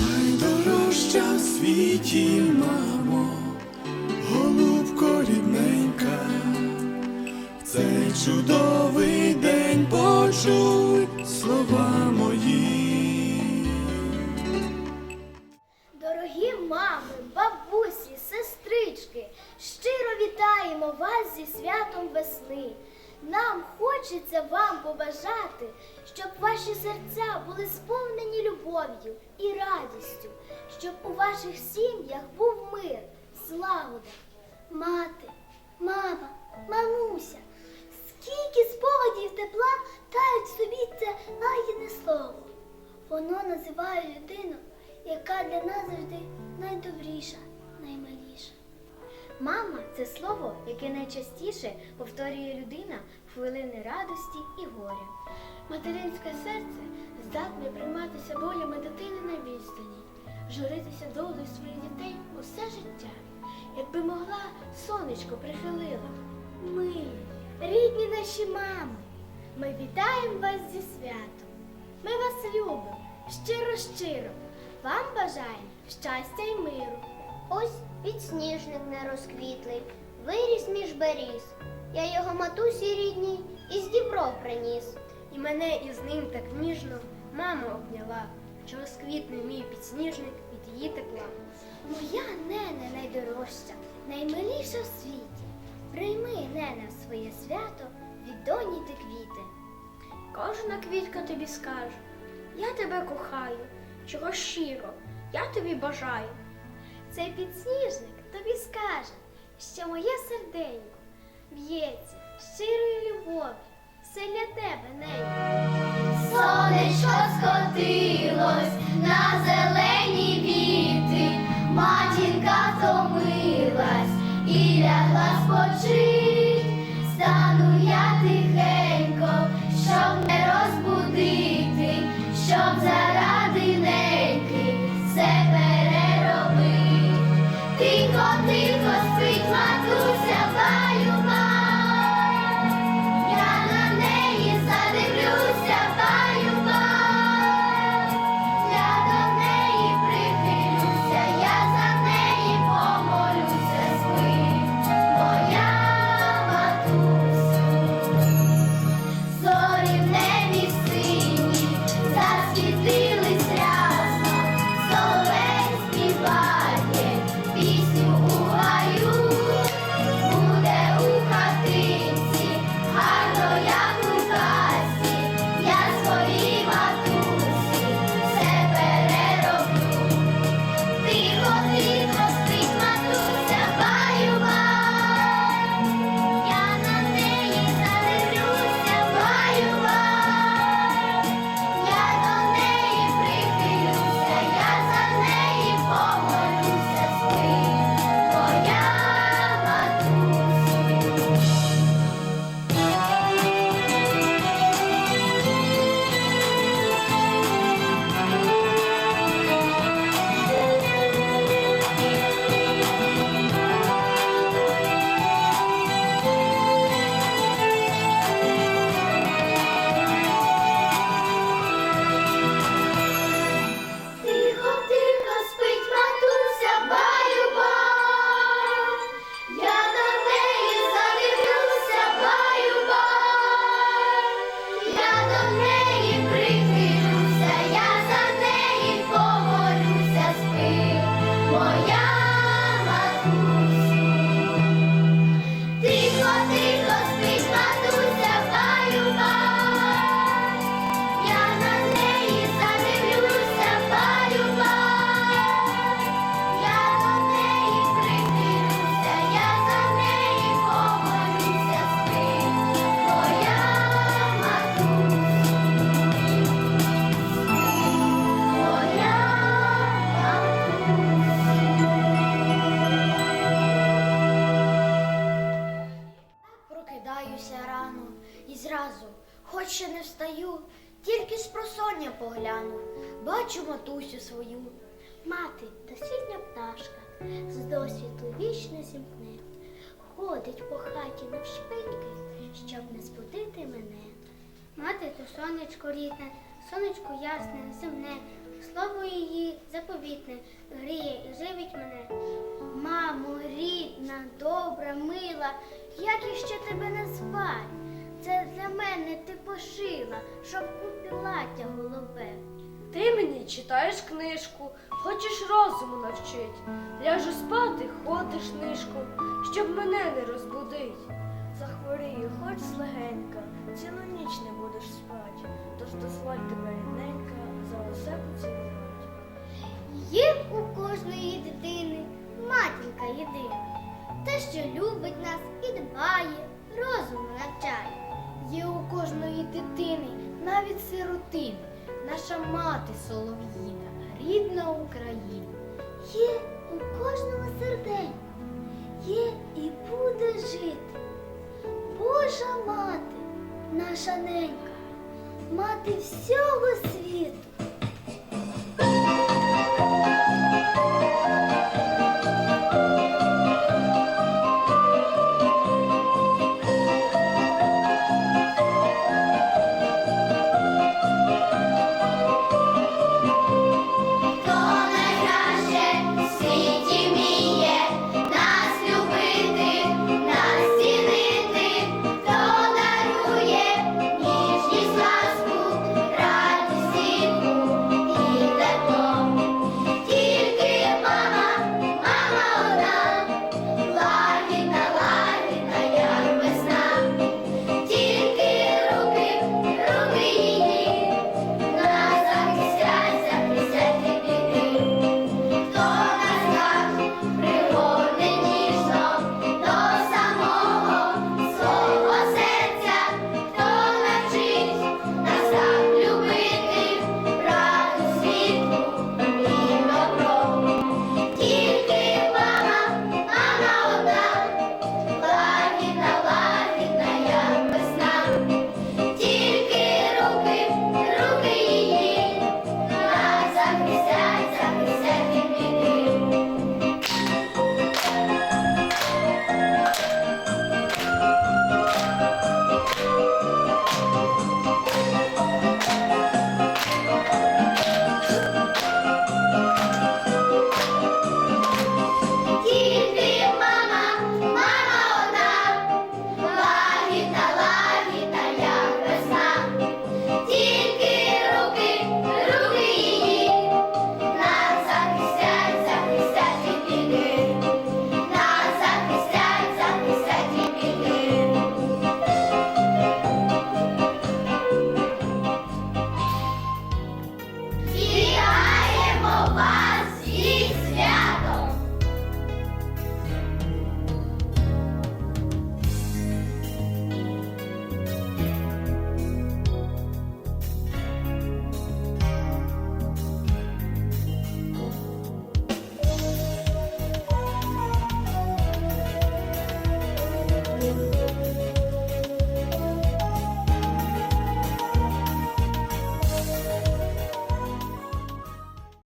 Найдорожча в світі, мамо, голубко рідненька, цей чудовий день почуй слова Дорогі мами, бабусі, сестрички, щиро вітаємо вас зі святом весни. Нам хочеться вам побажати, щоб ваші серця були сповнені любов'ю і радістю, щоб у ваших сім'ях був мир, злагода. Мати, мама, мамуся, скільки спогадів тепла тають собі це лагідне слово. Воно називає людину, яка для нас завжди найдобріша, наймиліша. Мама це слово, яке найчастіше повторює людина хвилини радості і горя. Материнське серце здатне прийматися болями дитини на відстані, журитися долею своїх дітей усе життя. Якби могла, сонечко прихилила. Милі, рідні наші мами, ми вітаємо вас зі святом. Ми вас любимо, щиро-щиро. Вам бажаємо щастя й миру. Ось підсніжник не розквітлий, виріс між беріз. Я його матусі рідній із Дніпро приніс. І мене із ним так ніжно мама обняла, що розквітне мій підсніжник від її тепла. Моя нене найдорожча, наймиліша в світі. Прийми, нене, в своє свято від доні ти квіти. Кожна квітка тобі скаже, я тебе кохаю, чого щиро, я тобі бажаю. Цей підсніжник тобі скаже, що моє серденько б'ється щирою любов'ю, все для тебе, ненько. разу, хоч ще не встаю, тільки з просоння погляну, бачу матусю свою. Мати та світня пташка з досвіду вічно зімкне, ходить по хаті навшпиньки, щоб не збудити мене. Мати то сонечко рідне, сонечко ясне, земне, слово її заповітне, гріє і живить мене. Мамо, рідна, добра, мила, як іще тебе назвать? Це для мене ти пошила, щоб плаття голубе. Ти мені читаєш книжку, хочеш розуму навчить. Ляжу спати, ходиш нишком, щоб мене не розбудить. Захворію, хоч злегенька, цілу ніч не будеш спать, тож дозволь тебе рідненька за усе поцілувати. Є у кожної дитини матінка єдина, та, що любить нас і дбає, розуму навчає. Є у кожної дитини, навіть сиротини, наша мати солов'їна, рідна Україна. Є у кожному серденьку, є і буде жити. Божа мати, наша ненька, мати всього світу.